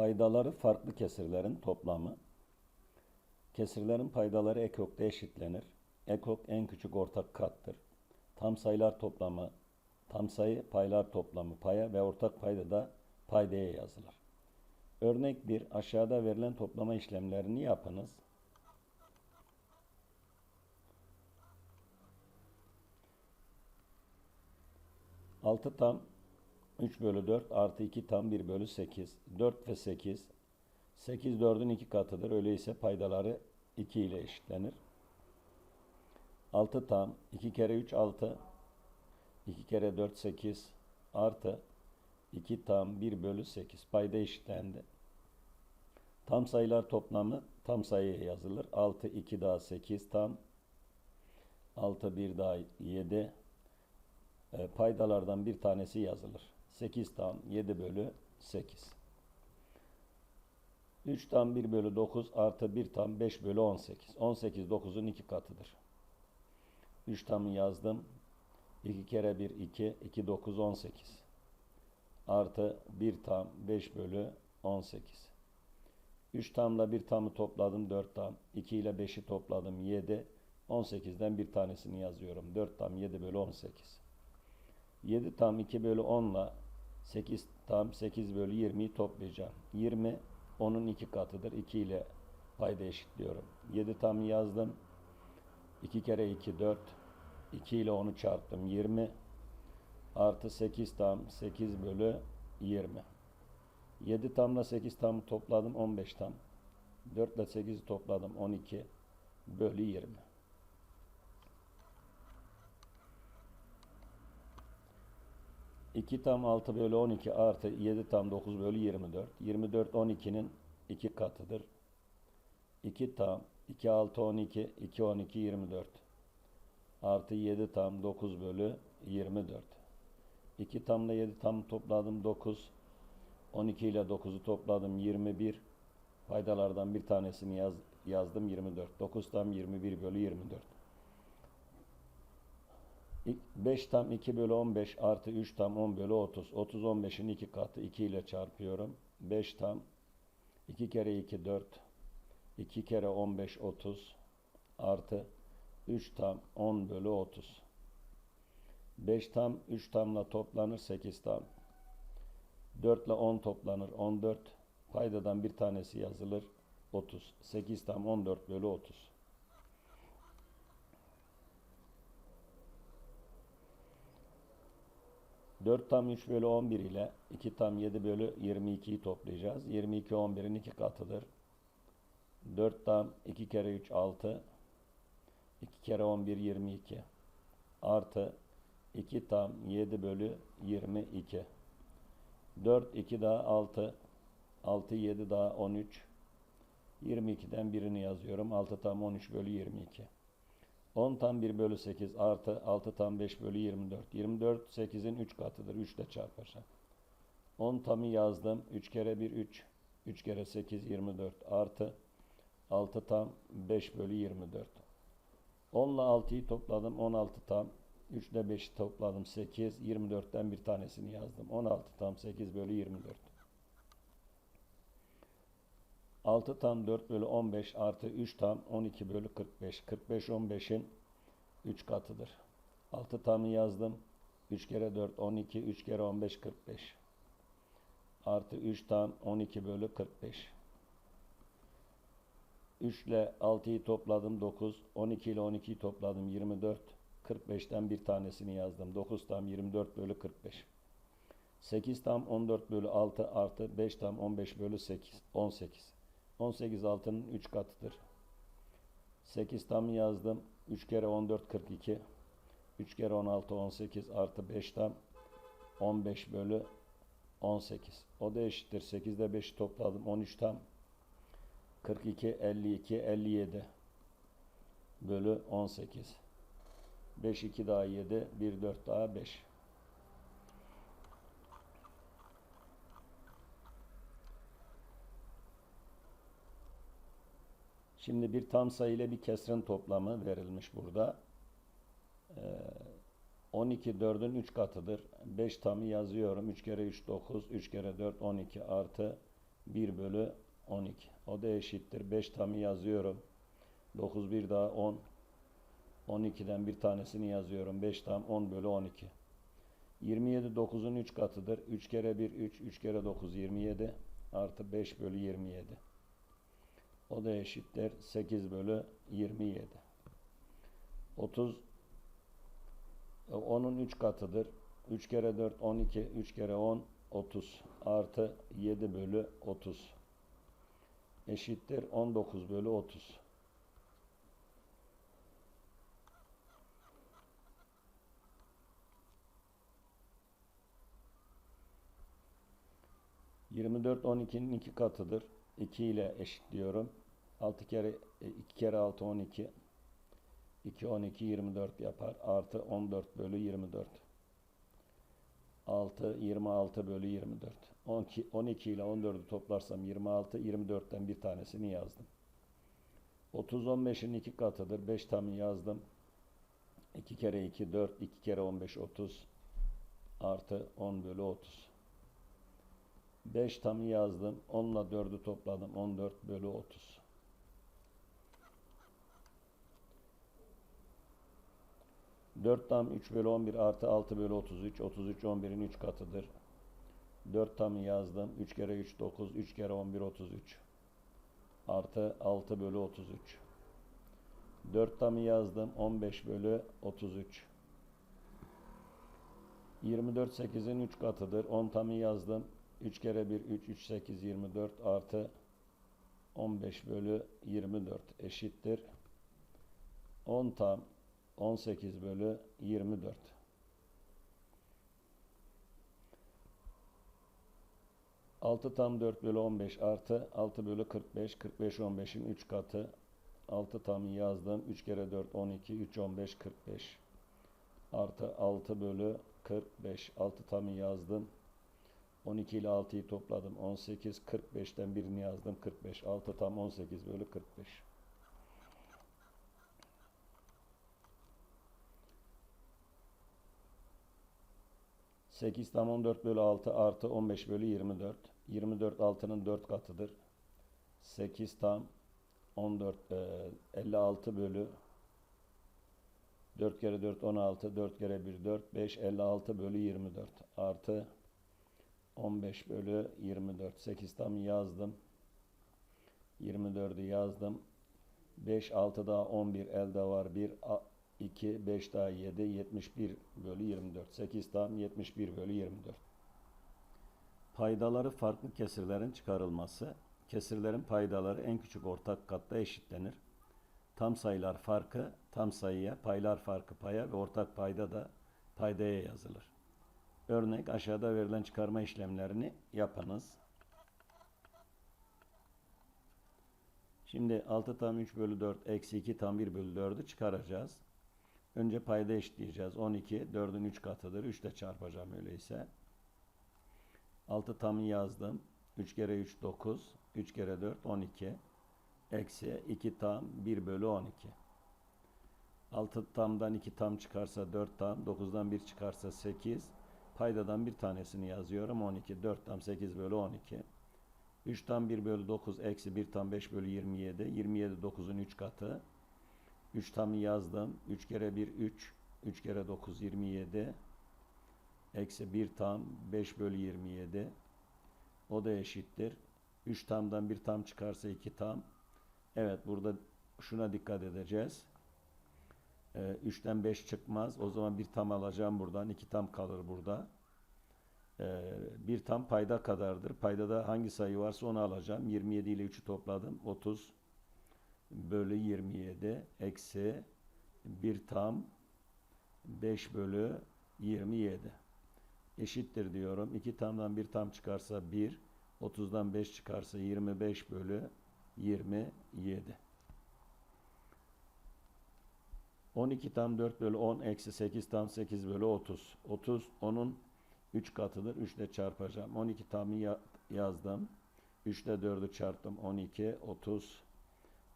Paydaları farklı kesirlerin toplamı. Kesirlerin paydaları ekokta eşitlenir. Ekok en küçük ortak kattır. Tam sayılar toplamı, tam sayı paylar toplamı paya ve ortak payda da paydaya yazılır. Örnek 1. Aşağıda verilen toplama işlemlerini yapınız. Altı tam 3 bölü 4 artı 2 tam 1 bölü 8. 4 ve 8. 8 4'ün 2 katıdır. Öyleyse paydaları 2 ile eşitlenir. 6 tam 2 kere 3 6. 2 kere 4 8 artı 2 tam 1 bölü 8. Payda eşitlendi. Tam sayılar toplamı tam sayıya yazılır. 6 2 daha 8 tam 6 1 daha 7 e, paydalardan bir tanesi yazılır. 8 tam 7 bölü 8. 3 tam 1 bölü 9 artı 1 tam 5 bölü 18. 18 9'un 2 katıdır. 3 tamı yazdım. 2 kere 1 2. 2 9 18. Artı 1 tam 5 bölü 18. 3 tamla 1 tamı topladım 4 tam. 2 ile 5'i topladım 7. 18'den bir tanesini yazıyorum. 4 tam 7 bölü 18. 7 tam 2 bölü 10 ile 8 tam 8 bölü 20'yi toplayacağım. 20 10'un 2 katıdır. 2 ile payda eşitliyorum. 7 tam yazdım. 2 kere 2 4. 2 ile 10'u çarptım. 20 artı 8 tam 8 bölü 20. 7 tamla 8 tam topladım 15 tam. 4 ile 8'i topladım 12 bölü 20. 2 tam 6 bölü 12 artı 7 tam 9 bölü 24. 24 12'nin 2 katıdır. 2 tam 2 6 12 2 12 24 artı 7 tam 9 bölü 24. 2 tamla 7 tam topladım 9. 12 ile 9'u topladım 21. Paydalardan bir tanesini yaz, yazdım 24. 9 tam 21 bölü 24. 5 tam 2 bölü 15 artı 3 tam 10 bölü 30. 30 15'in 2 katı 2 ile çarpıyorum. 5 tam 2 kere 2 4. 2 kere 15 30 artı 3 tam 10 bölü 30. 5 tam 3 tamla toplanır 8 tam. 4 ile 10 toplanır 14. Paydadan bir tanesi yazılır 30. 8 tam 14 bölü 30. 4 tam 3 bölü 11 ile 2 tam 7 bölü 22'yi toplayacağız. 22 11'in 2 katıdır. 4 tam 2 kere 3 6. 2 kere 11 22. Artı 2 tam 7 bölü 22. 4 2 daha 6. 6 7 daha 13. 22'den birini yazıyorum. 6 tam 13 bölü 22. 10 tam 1 bölü 8 artı 6 tam 5 bölü 24. 24 8'in 3 katıdır. 3 ile çarparsan. 10 tamı yazdım. 3 kere 1 3. 3 kere 8 24 artı 6 tam 5 bölü 24. 10 ile 6'yı topladım. 16 tam. 3 ile 5'i topladım. 8. 24'ten bir tanesini yazdım. 16 tam 8 bölü 24. 6 tam 4 bölü 15 artı 3 tam 12 bölü 45. 45 15'in 3 katıdır. 6 tamı yazdım. 3 kere 4 12, 3 kere 15 45. Artı 3 tam 12 bölü 45. 3 ile 6'yı topladım 9. 12 ile 12'yi topladım 24. 45'ten bir tanesini yazdım. 9 tam 24 bölü 45. 8 tam 14 bölü 6 artı 5 tam 15 bölü 8. 18. 18 altının 3 katıdır. 8 tam yazdım. 3 kere 14 42. 3 kere 16 18 artı 5 tam 15 bölü 18. O da eşittir. 8'de 5'i topladım. 13 tam 42 52 57 bölü 18. 5 2 daha 7 1 4 daha 5. Şimdi bir tam sayı ile bir kesrin toplamı verilmiş burada. Ee, 12 4'ün 3 katıdır. 5 tamı yazıyorum. 3 kere 3 9, 3 kere 4 12 artı 1 bölü 12. O da eşittir. 5 tamı yazıyorum. 9 bir daha 10. 12'den bir tanesini yazıyorum. 5 tam 10 bölü 12. 27 9'un 3 katıdır. 3 kere 1 3, 3 kere 9 27 artı 5 bölü 27. O da eşittir 8 bölü 27. 30 e, 10'un 3 katıdır. 3 kere 4 12, 3 kere 10 30 artı 7 bölü 30 eşittir 19 bölü 30. Yirmi dört on ikinin iki katıdır. 2 ile eşitliyorum. 6 kere 2 kere 6 12. 2 12 24 yapar. Artı 14 bölü 24. 6 26 bölü 24. 12, 12 ile 14'ü toplarsam 26. 24'ten bir tanesini yazdım. 30 15'in iki katıdır. 5 tamı yazdım. 2 kere 2 4. 2 kere 15 30. Artı 10 bölü 30. 5 tamı yazdım. 10 ile 4'ü topladım. 14 bölü 30. Dört tam 3 bölü 11 artı 6 bölü 33. 33 11'in 3 katıdır. 4 tamı yazdım. 3 kere 3 9. 3 kere 11 33. Artı 6 bölü 33. 4 tamı yazdım. 15 bölü 33. 24 8'in 3 katıdır. 10 tamı yazdım. 3 kere 1 3 3 8 24 artı 15 bölü 24 eşittir. 10 tam 18 bölü 24. Altı tam 4 bölü 15 artı 6 bölü 45. 45 15'in 3 katı. 6 tam yazdım. 3 kere 4 12. 3 15 45. Artı 6 bölü 45. 6 tamı yazdım. 12 ile 6'yı topladım. 18. 45'ten birini yazdım. 45. 6 tam 18 bölü 45. 8 tam 14 bölü 6 artı 15 bölü 24. 24 6'nın 4 katıdır. 8 tam 14 e, 56 bölü 4 kere 4 16 4 kere 1 4 5 56 bölü 24 artı 15 bölü 24 8 tam yazdım 24'ü yazdım 5 6 daha 11 elde var 1 2, 5 daha 7, 71 bölü 24. 8 tam 71 bölü 24. Paydaları farklı kesirlerin çıkarılması. Kesirlerin paydaları en küçük ortak katta eşitlenir. Tam sayılar farkı tam sayıya, paylar farkı paya ve ortak payda da paydaya yazılır. Örnek aşağıda verilen çıkarma işlemlerini yapınız. Şimdi 6 tam 3 bölü 4 eksi 2 tam 1 bölü 4'ü çıkaracağız. Önce payda eşitleyeceğiz. 12 4'ün 3 katıdır. 3 ile çarpacağım öyleyse. 6 tamı yazdım. 3 kere 3 9. 3 kere 4 12. Eksi 2 tam 1 bölü 12. 6 tamdan 2 tam çıkarsa 4 tam. 9'dan 1 çıkarsa 8. Paydadan bir tanesini yazıyorum. 12. 4 tam 8 bölü 12. 3 tam 1 bölü 9 eksi 1 tam 5 bölü 27. 27 9'un 3 katı. 3 tam yazdım. 3 kere 1 3. 3 kere 9 27. Eksi 1 tam 5 bölü 27. O da eşittir. 3 tamdan 1 tam çıkarsa 2 tam. Evet burada şuna dikkat edeceğiz. Ee, 3'ten 5 çıkmaz. O zaman bir tam alacağım buradan. 2 tam kalır burada. Ee, bir tam payda kadardır. Paydada hangi sayı varsa onu alacağım. 27 ile 3'ü topladım. 30 bölü 27 eksi 1 tam 5 bölü 27 eşittir diyorum. 2 tamdan 1 tam çıkarsa 1, 30'dan 5 çıkarsa 25 bölü 27. 12 tam 4 bölü 10 eksi 8 tam 8 bölü 30. 30 onun 3 katıdır. 3 ile çarpacağım. 12 tamı ya yazdım. 3 ile 4'ü çarptım. 12, 30,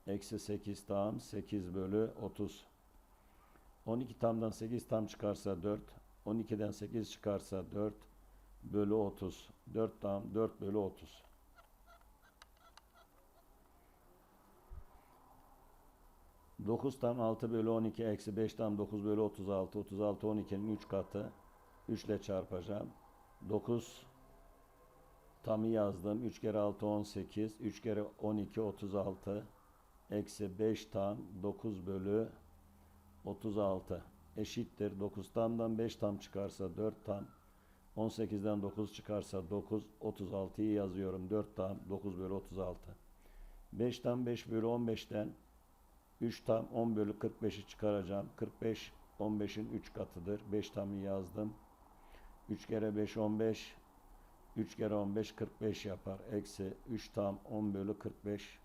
Eksi 8 tam 8 bölü 30. 12 tamdan 8 tam çıkarsa 4. 12'den 8 çıkarsa 4 bölü 30. 4 tam 4 bölü 30. 9 tam 6 bölü 12 eksi 5 tam 9 bölü 36. 36 12'nin 3 katı. 3 ile çarpacağım. 9 tamı yazdım. 3 kere 6 18. 3 kere 12 36. Eksi 5 tam 9 bölü 36 eşittir. 9 tamdan 5 tam çıkarsa 4 tam. 18'den 9 çıkarsa 9. 36'yı yazıyorum. 4 tam 9 bölü 36. 5 tam 5 bölü 15'ten 3 tam 10 bölü 45'i çıkaracağım. 45 15'in 3 katıdır. 5 tamı yazdım. 3 kere 5 15. 3 kere 15 45 yapar. Eksi 3 tam 10 bölü 45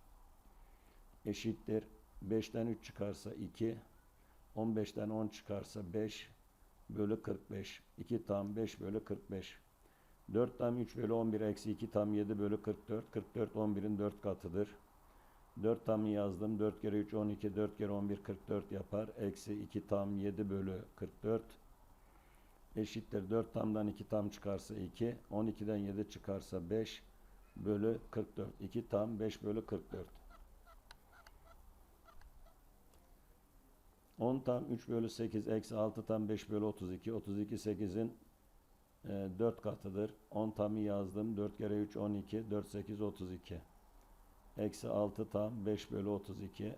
eşittir. 5'ten 3 çıkarsa 2. 15'ten 10 çıkarsa 5 bölü 45. 2 tam 5 bölü 45. 4 tam 3 bölü 11 eksi 2 tam 7 bölü 44. 44 11'in 4 katıdır. 4 tam yazdım. 4 kere 3 12. 4 kere 11 44 yapar. Eksi 2 tam 7 bölü 44. Eşittir. 4 tamdan 2 tam çıkarsa 2. 12'den 7 çıkarsa 5 bölü 44. 2 tam 5 bölü 44. 10 tam 3 bölü 8 eksi 6 tam 5 bölü 32. 32 8'in 4 katıdır. 10 tamı yazdım. 4 kere 3 12. 4 8 32. Eksi 6 tam 5 bölü 32.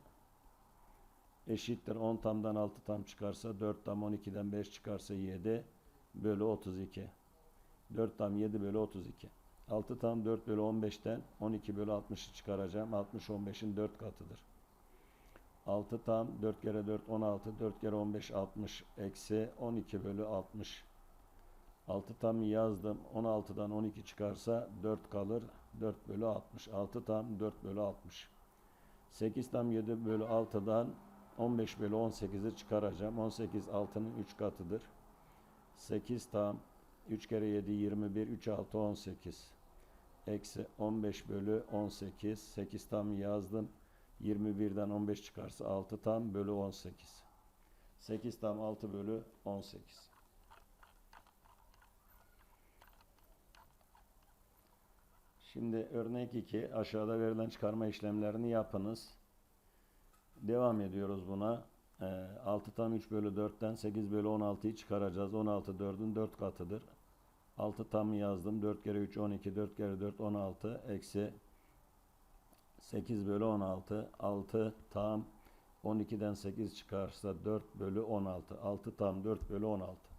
Eşittir 10 tamdan 6 tam çıkarsa 4 tam 12'den 5 çıkarsa 7 bölü 32. 4 tam 7 bölü 32. 6 tam 4 bölü 15'ten 12 bölü 60'ı çıkaracağım. 60 15'in 4 katıdır. 6 tam 4 kere 4 16 4 kere 15 60 eksi 12 bölü 60 6 tam yazdım 16'dan 12 çıkarsa 4 kalır 4 bölü 60 6 tam 4 bölü 60 8 tam 7 bölü 6'dan 15 bölü 18'i çıkaracağım. 18 6'nın 3 katıdır. 8 tam 3 kere 7 21 3 6 18 eksi 15 bölü 18 8 tam yazdım 21'den 15 çıkarsa 6 tam bölü 18. 8 tam 6 bölü 18. Şimdi örnek 2 aşağıda verilen çıkarma işlemlerini yapınız. Devam ediyoruz buna. Ee, 6 tam 3 bölü 4'ten 8 bölü 16'yı çıkaracağız. 16 4'ün 4 katıdır. 6 tam yazdım. 4 kere 3 12 4 kere 4 16 eksi 8 bölü 16 6 tam 12'den 8 çıkarsa 4 bölü 16 6 tam 4 bölü 16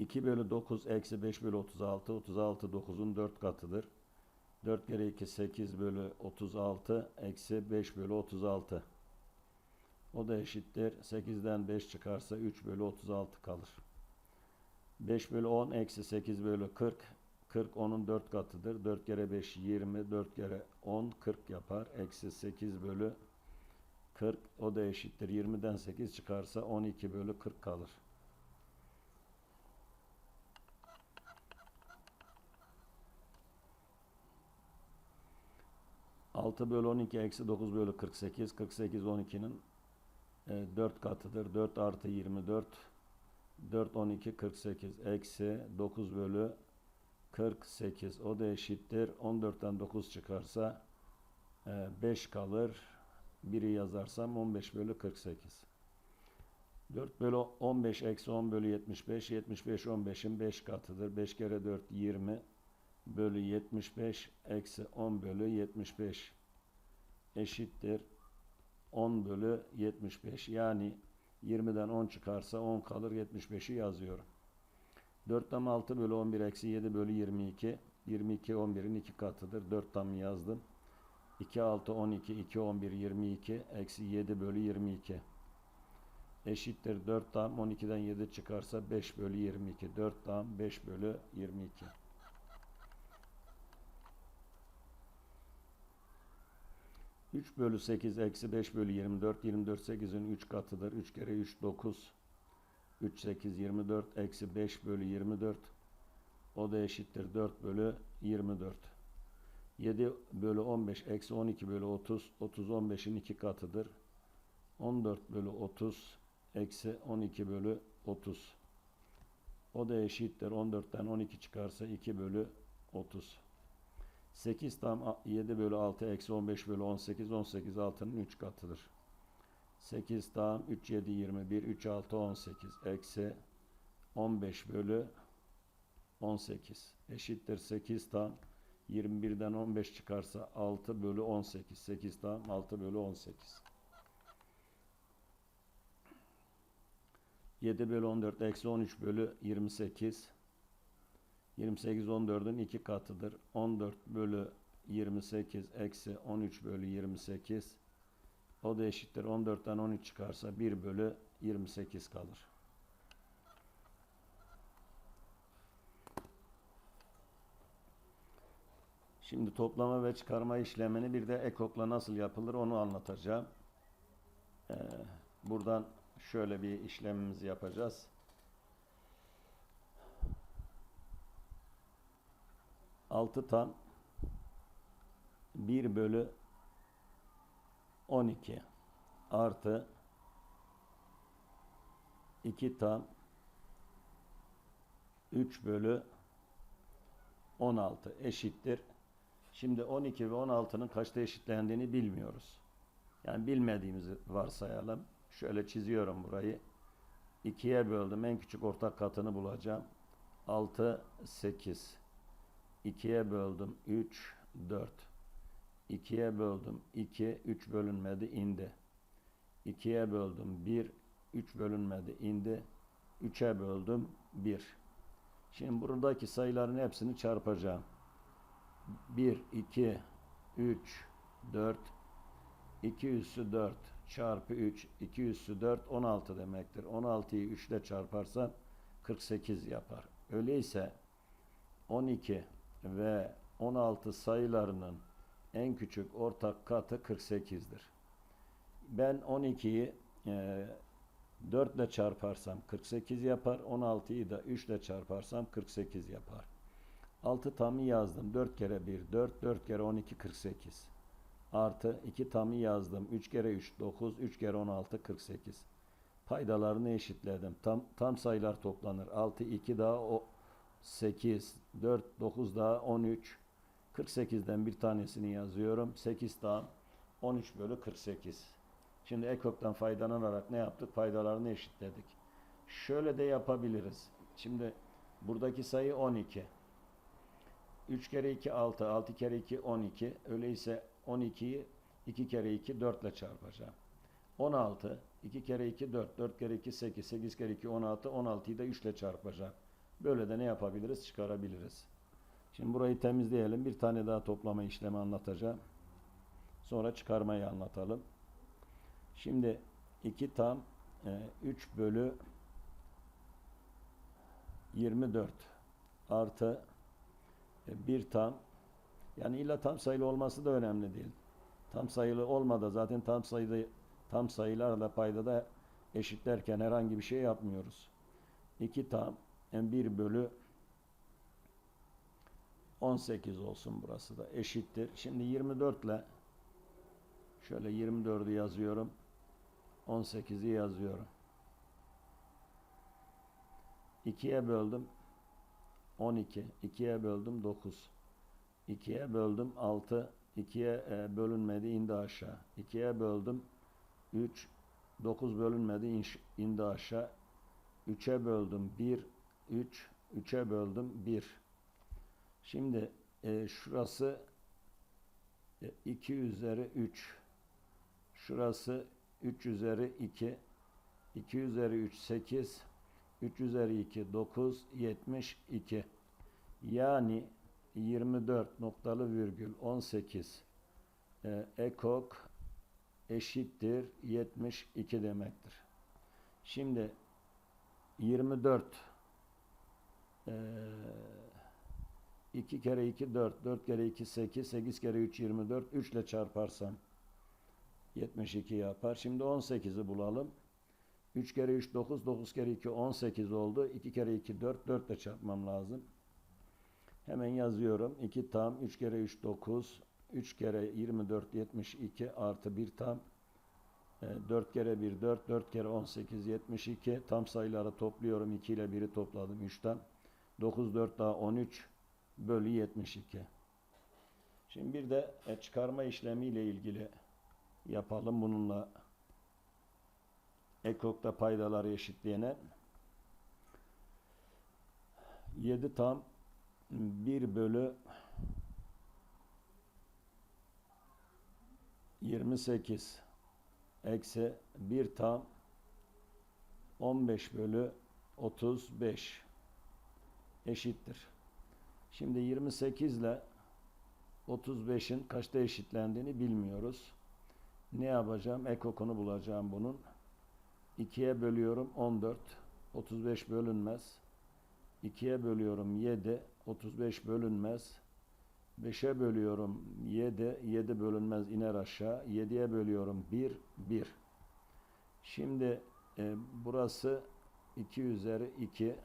2 bölü 9 eksi 5 bölü 36 36 9'un 4 katıdır 4 kere 2 8 bölü 36 eksi 5 bölü 36 o da eşittir 8'den 5 çıkarsa 3 bölü 36 kalır 5 bölü 10 eksi 8 bölü 40 40 10'un 4 katıdır. 4 kere 5 20, 4 kere 10 40 yapar. Eksi 8 bölü 40 o da eşittir. 20'den 8 çıkarsa 12 bölü 40 kalır. Altı bölü 12 eksi 9 bölü 48. 48 12'nin 4 katıdır. 4 artı 24. 4 12 48 eksi 9 bölü 48 o da eşittir. 14'ten 9 çıkarsa 5 kalır. 1'i yazarsam 15 bölü 48 4 bölü 15 eksi 10 bölü 75 75 15'in 5 katıdır. 5 kere 4 20 bölü 75 eksi 10 bölü 75 eşittir 10 bölü 75 yani 20'den 10 çıkarsa 10 kalır 75'i yazıyorum 4 tam 6 bölü 11 eksi 7 bölü 22. 22 11'in 2 katıdır. 4 tam yazdım. 2 6 12 2 11 22 eksi 7 bölü 22. Eşittir 4 tam 12'den 7 çıkarsa 5 bölü 22. 4 tam 5 bölü 22. Üç bölü 8 eksi 5 bölü 24. 24 8'in 3 katıdır. 3 kere 3 9. 3 8 24 eksi 5 bölü 24 o da eşittir 4 bölü 24 7 bölü 15 eksi 12 bölü 30 30 15'in 2 katıdır 14 bölü 30 eksi 12 bölü 30 o da eşittir 14'ten 12 çıkarsa 2 bölü 30 8 tam 7 bölü 6 eksi 15 bölü 18 18 6'nın 3 katıdır. 8 tam 3 7 21 3 6 18 eksi 15 bölü 18 eşittir 8 tam 21'den 15 çıkarsa 6 bölü 18 8 tam 6 bölü 18 7 bölü 14 eksi 13 bölü 28 28 14'ün iki katıdır 14 bölü 28 eksi 13 bölü 28 o da eşittir 14'ten 13 çıkarsa 1 bölü 28 kalır. Şimdi toplama ve çıkarma işlemini bir de ekokla nasıl yapılır onu anlatacağım. Ee, buradan şöyle bir işlemimizi yapacağız. Altı tam 1 bölü 12 artı 2 tam 3 bölü 16 eşittir. Şimdi 12 ve 16'nın kaçta eşitlendiğini bilmiyoruz. Yani bilmediğimizi varsayalım. Şöyle çiziyorum burayı. 2'ye böldüm. En küçük ortak katını bulacağım. 6, 8. 2'ye böldüm. 3, 4. 2'ye böldüm 2, 3 bölünmedi indi. 2'ye böldüm 1, 3 bölünmedi indi. 3'e böldüm 1. Şimdi buradaki sayıların hepsini çarpacağım. 1, 2, 3, 4, 2 üssü 4 çarpı 3, 2 üssü 4, 16 demektir. 16'yı 3 ile çarparsam 48 yapar. Öyleyse 12 ve 16 sayılarının en küçük ortak katı 48'dir. Ben 12'yi e, 4 ile çarparsam 48 yapar. 16'yı da 3 ile çarparsam 48 yapar. 6 tamı yazdım. 4 kere 1 4, 4 kere 12 48. Artı 2 tamı yazdım. 3 kere 3 9, 3 kere 16 48. Paydalarını eşitledim. Tam, tam sayılar toplanır. 6, 2 daha o 8, 4, 9 daha 13, 48'den bir tanesini yazıyorum. 8 daha 13 bölü 48. Şimdi ekoktan faydalanarak ne yaptık? Paydalarını eşitledik. Şöyle de yapabiliriz. Şimdi buradaki sayı 12. 3 kere 2 6, 6 kere 2 12. Öyleyse 12'yi 2 kere 2 4 ile çarpacağım. 16, 2 kere 2 4, 4 kere 2 8, 8 kere 2 16, 16'yı da 3 ile çarpacağım. Böyle de ne yapabiliriz? Çıkarabiliriz. Şimdi burayı temizleyelim. Bir tane daha toplama işlemi anlatacağım. Sonra çıkarmayı anlatalım. Şimdi 2 tam e, 3 bölü 24 artı 1 tam yani illa tam sayılı olması da önemli değil. Tam sayılı olmadı zaten tam sayılı tam sayılarla payda da eşitlerken herhangi bir şey yapmıyoruz. 2 tam yani 1 bölü 18 olsun burası da eşittir. Şimdi 24 ile şöyle 24'ü yazıyorum. 18'i yazıyorum. 2'ye böldüm 12. 2'ye böldüm 9. 2'ye böldüm 6. 2'ye e, bölünmedi indi aşağı. 2'ye böldüm 3. 9 bölünmedi indi aşağı. 3'e böldüm 1. 3. 3'e böldüm 1. Şimdi e, şurası e, 2 üzeri 3. Şurası 3 üzeri 2. 2 üzeri 3 8. 3 üzeri 2 9 72. Yani 24 noktalı virgül 18 e, ekok eşittir 72 demektir. Şimdi 24 eee 2 kere 2 4, 4 kere 2 8, 8 kere 3 24, 3 ile çarparsam 72 yapar. Şimdi 18'i bulalım. 3 kere 3 9, 9 kere 2 18 oldu. 2 kere 2 4, 4 ile çarpmam lazım. Hemen yazıyorum. 2 tam, 3 kere 3 9, 3 kere 24 72 artı 1 tam. 4 e, kere 1 4, 4 kere 18 72. Tam sayıları topluyorum. 2 ile 1'i topladım 3'ten. 9 4 daha 13 bölü 72. Şimdi bir de e, çıkarma işlemi ile ilgili yapalım. Bununla ekokta paydaları eşitleyene 7 tam 1 bölü 28 eksi 1 tam 15 bölü 35 eşittir. Şimdi 28 ile 35'in kaçta eşitlendiğini bilmiyoruz. Ne yapacağım? Ekokunu bulacağım bunun. 2'ye bölüyorum 14. 35 bölünmez. 2'ye bölüyorum 7. 35 bölünmez. 5'e bölüyorum 7. 7 bölünmez iner aşağı. 7'ye bölüyorum 1. 1. Şimdi e, burası 2 üzeri 2.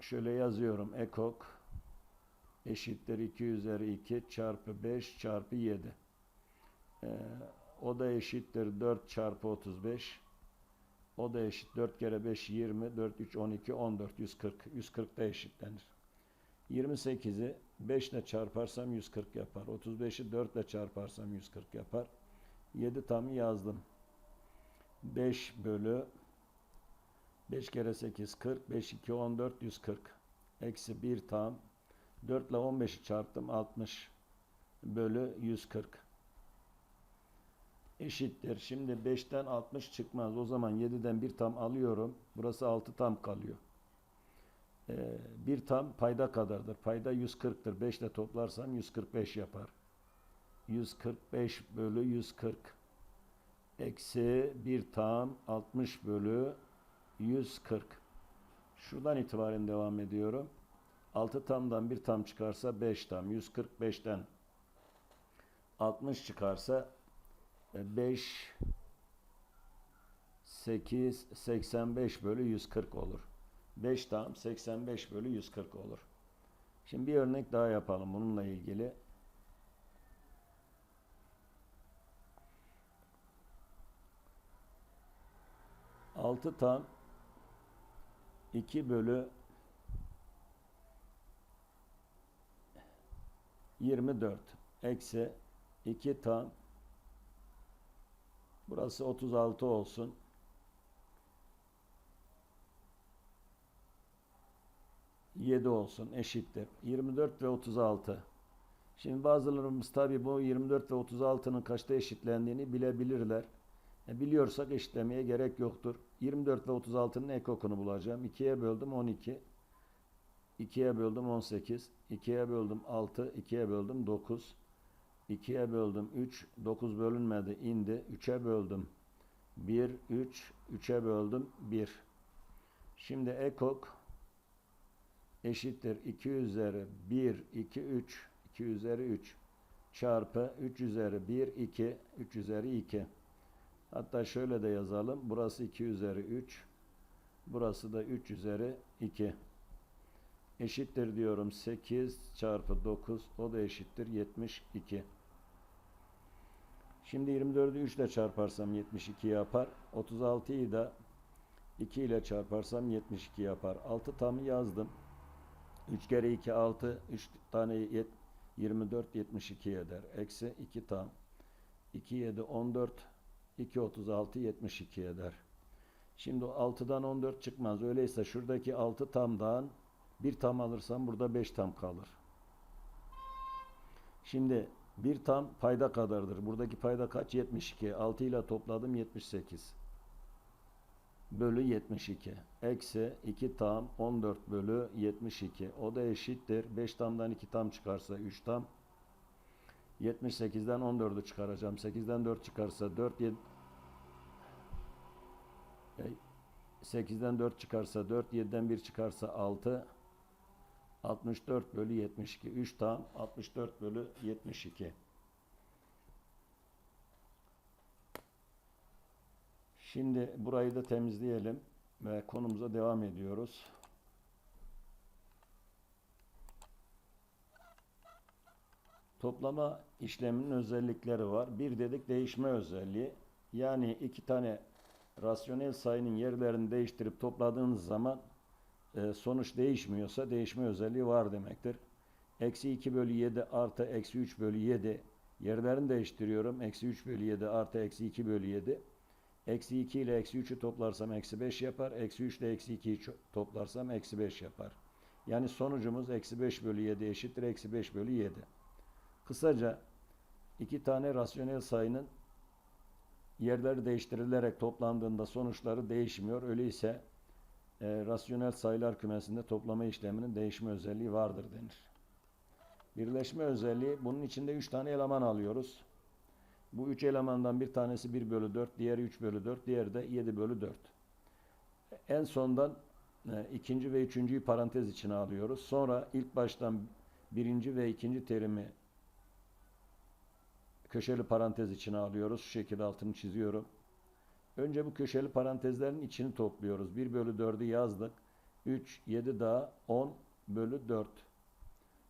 Şöyle yazıyorum. Ekok eşittir 2 üzeri 2 çarpı 5 çarpı 7. Ee, o da eşittir 4 çarpı 35. O da eşit 4 kere 5 20, 4 3 12 14 140. 140 da eşitlenir. 28'i 5 ile çarparsam 140 yapar. 35'i 4 ile çarparsam 140 yapar. 7 tam yazdım. 5 bölü 5 kere 8 40. 5 2 14 140. Eksi 1 tam. 4 ile 15'i çarptım 60 bölü 140 eşittir. Şimdi 5'ten 60 çıkmaz. O zaman 7'den bir tam alıyorum. Burası 6 tam kalıyor. Ee, bir tam payda kadardır. Payda 140'tır. 5 ile toplarsam 145 yapar. 145 bölü 140 eksi bir tam 60 bölü 140. Şuradan itibaren devam ediyorum. 6 tamdan bir tam çıkarsa 5 tam. 145'ten 60 çıkarsa 5 8 85 bölü 140 olur. 5 tam 85 bölü 140 olur. Şimdi bir örnek daha yapalım bununla ilgili. Altı tam 2 bölü 24 eksi 2 tam burası 36 olsun. Yedi olsun eşittir. 24 ve 36. Şimdi bazılarımız tabi bu 24 ve 36'nın kaçta eşitlendiğini bilebilirler. E, biliyorsak eşitlemeye gerek yoktur. 24 ve 36'nın ekokunu bulacağım. 2'ye böldüm 12. 2'ye böldüm 18. 2'ye böldüm 6. 2'ye böldüm 9. 2'ye böldüm 3. 9 bölünmedi indi. 3'e böldüm 1. 3. 3'e böldüm 1. Şimdi ekok eşittir 2 üzeri 1, 2, 3. 2 üzeri 3 çarpı 3 üzeri 1, 2. 3 üzeri 2. Hatta şöyle de yazalım. Burası 2 üzeri 3. Burası da 3 üzeri 2. Eşittir diyorum 8 çarpı 9. O da eşittir 72. Şimdi 24'ü 3 ile çarparsam 72 yapar. 36'yı da 2 ile çarparsam 72 yapar. 6 tamı yazdım. 3 kere 2 6. 3 tane yet, 24 72 eder. Eksi 2 tam. 2 7 14. 2 36 72 eder. Şimdi 6'dan 14 çıkmaz. Öyleyse şuradaki 6 tamdan bir tam alırsam burada 5 tam kalır. Şimdi bir tam payda kadardır. Buradaki payda kaç? 72. 6 ile topladım 78. Bölü 72. Eksi 2 tam 14 bölü 72. O da eşittir. 5 tamdan 2 tam çıkarsa 3 tam. 78'den 14'ü çıkaracağım. 8'den 4 çıkarsa 4 7 8'den 4 çıkarsa 4, 7'den 1 çıkarsa 6, 64 bölü 72. 3 tam 64 bölü 72. Şimdi burayı da temizleyelim ve konumuza devam ediyoruz. Toplama işleminin özellikleri var. Bir dedik değişme özelliği. Yani iki tane rasyonel sayının yerlerini değiştirip topladığınız zaman e, sonuç değişmiyorsa değişme özelliği var demektir. Eksi 2 bölü 7 artı eksi 3 bölü 7 yerlerini değiştiriyorum. Eksi 3 bölü 7 artı eksi 2 bölü 7 Eksi 2 ile eksi 3'ü toplarsam eksi 5 yapar. Eksi 3 ile eksi 2'yi ço- toplarsam eksi 5 yapar. Yani sonucumuz eksi 5 bölü 7 eşittir eksi 5 bölü 7. Kısaca iki tane rasyonel sayının yerleri değiştirilerek toplandığında sonuçları değişmiyor. Öyleyse e, rasyonel sayılar kümesinde toplama işleminin değişme özelliği vardır denir. Birleşme özelliği bunun içinde 3 tane eleman alıyoruz. Bu 3 elemandan bir tanesi 1 bölü 4, diğeri 3 bölü 4, diğeri de 7 bölü 4. En sondan e, ikinci ve üçüncüyü parantez içine alıyoruz. Sonra ilk baştan birinci ve ikinci terimi köşeli parantez içine alıyoruz. Şu şekilde altını çiziyorum. Önce bu köşeli parantezlerin içini topluyoruz. 1 bölü 4'ü yazdık. 3, 7 daha 10 bölü 4.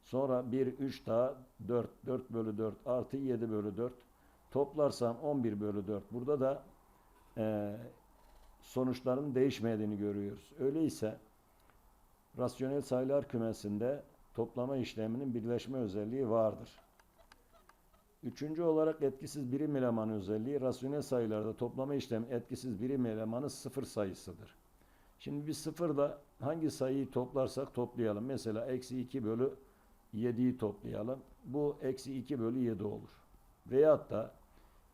Sonra 1, 3 daha 4, 4 bölü 4 artı 7 bölü 4. Toplarsam 11 bölü 4. Burada da e, sonuçların değişmediğini görüyoruz. Öyleyse rasyonel sayılar kümesinde toplama işleminin birleşme özelliği vardır. Üçüncü olarak etkisiz birim elemanı özelliği rasyonel sayılarda toplama işlemi etkisiz birim elemanı sıfır sayısıdır. Şimdi biz sıfırda hangi sayıyı toplarsak toplayalım. Mesela eksi 2 bölü 7'yi toplayalım. Bu eksi 2 bölü 7 olur. Veyahut da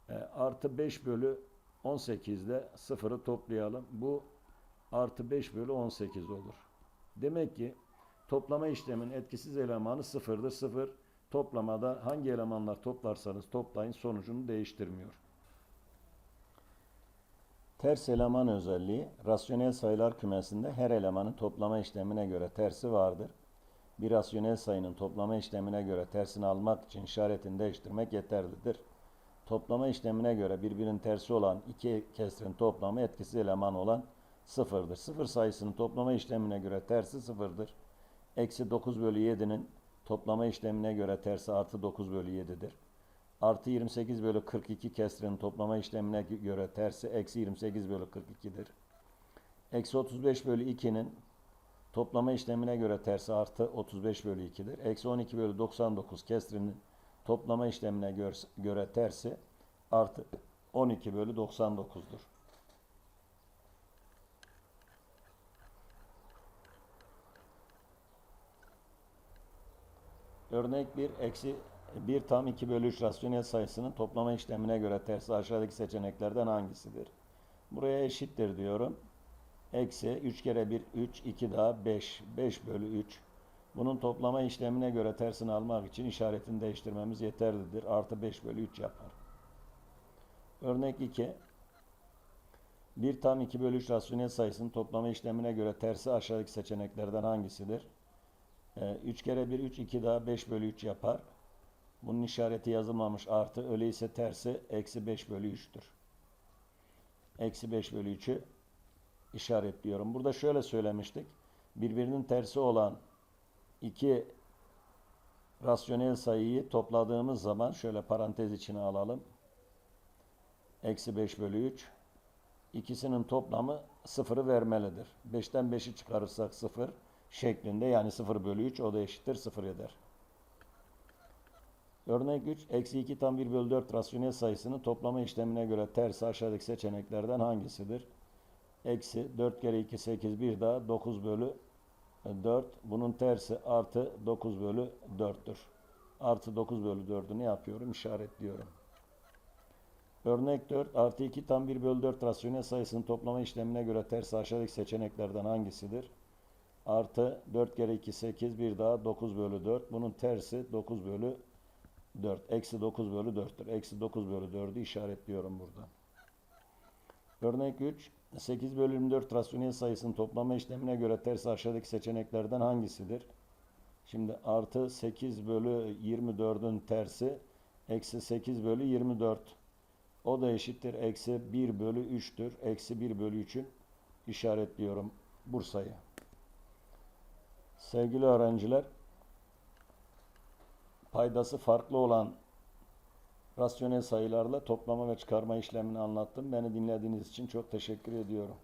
e, artı 5 bölü 18 ile sıfırı toplayalım. Bu artı 5 bölü 18 olur. Demek ki toplama işleminin etkisiz elemanı sıfırdır. Sıfır toplamada hangi elemanlar toplarsanız toplayın sonucunu değiştirmiyor. Ters eleman özelliği rasyonel sayılar kümesinde her elemanın toplama işlemine göre tersi vardır. Bir rasyonel sayının toplama işlemine göre tersini almak için işaretini değiştirmek yeterlidir. Toplama işlemine göre birbirinin tersi olan iki kesrin toplamı etkisiz eleman olan sıfırdır. Sıfır sayısının toplama işlemine göre tersi sıfırdır. Eksi 9 bölü 7'nin toplama işlemine göre tersi artı 9 bölü 7'dir. Artı 28 bölü 42 kesrinin toplama işlemine göre tersi eksi 28 bölü 42'dir. Eksi 35 bölü 2'nin toplama işlemine göre tersi artı 35 bölü 2'dir. Eksi 12 bölü 99 kesrinin toplama işlemine gör- göre tersi artı 12 bölü 99'dur. Örnek 1 eksi 1 tam 2 bölü 3 rasyonel sayısının toplama işlemine göre tersi aşağıdaki seçeneklerden hangisidir? Buraya eşittir diyorum. Eksi 3 kere 1 3 2 daha 5 5 bölü 3. Bunun toplama işlemine göre tersini almak için işaretini değiştirmemiz yeterlidir. Artı 5 bölü 3 yapar. Örnek 2 1 tam 2 bölü 3 rasyonel sayısının toplama işlemine göre tersi aşağıdaki seçeneklerden hangisidir? 3 kere 1 3 2 daha 5 bölü 3 yapar. Bunun işareti yazılmamış artı öyleyse tersi eksi 5 bölü 3'tür. Eksi 5 bölü 3'ü işaretliyorum. Burada şöyle söylemiştik. Birbirinin tersi olan iki rasyonel sayıyı topladığımız zaman şöyle parantez içine alalım. Eksi 5 bölü 3. İkisinin toplamı sıfırı vermelidir. 5'ten 5'i çıkarırsak 0 şeklinde yani 0 bölü 3 o da eşittir 0 eder. Örnek 3, eksi 2 tam 1 bölü 4 rasyonel sayısının toplama işlemine göre tersi aşağıdaki seçeneklerden hangisidir? Eksi 4 kere 2 8 bir daha 9 bölü 4. Bunun tersi artı 9 bölü 4'tür. Artı 9 bölü 4'ü ne yapıyorum? İşaretliyorum. Örnek 4 artı 2 tam 1 bölü 4 rasyonel sayısının toplama işlemine göre tersi aşağıdaki seçeneklerden hangisidir? Artı 4 kere 2 8 bir daha 9 bölü 4. Bunun tersi 9 bölü 4. Eksi 9 bölü 4'tür. Eksi 9 bölü 4'ü işaretliyorum burada. Örnek 3. 8 bölü 24 rasyonel sayısının toplama işlemine göre tersi aşağıdaki seçeneklerden hangisidir? Şimdi artı 8 bölü 24'ün tersi eksi 8 bölü 24. O da eşittir eksi 1 bölü 3'tür. Eksi 1 bölü 3'ü işaretliyorum Bursa'yı. Sevgili öğrenciler, paydası farklı olan rasyonel sayılarla toplama ve çıkarma işlemini anlattım. Beni dinlediğiniz için çok teşekkür ediyorum.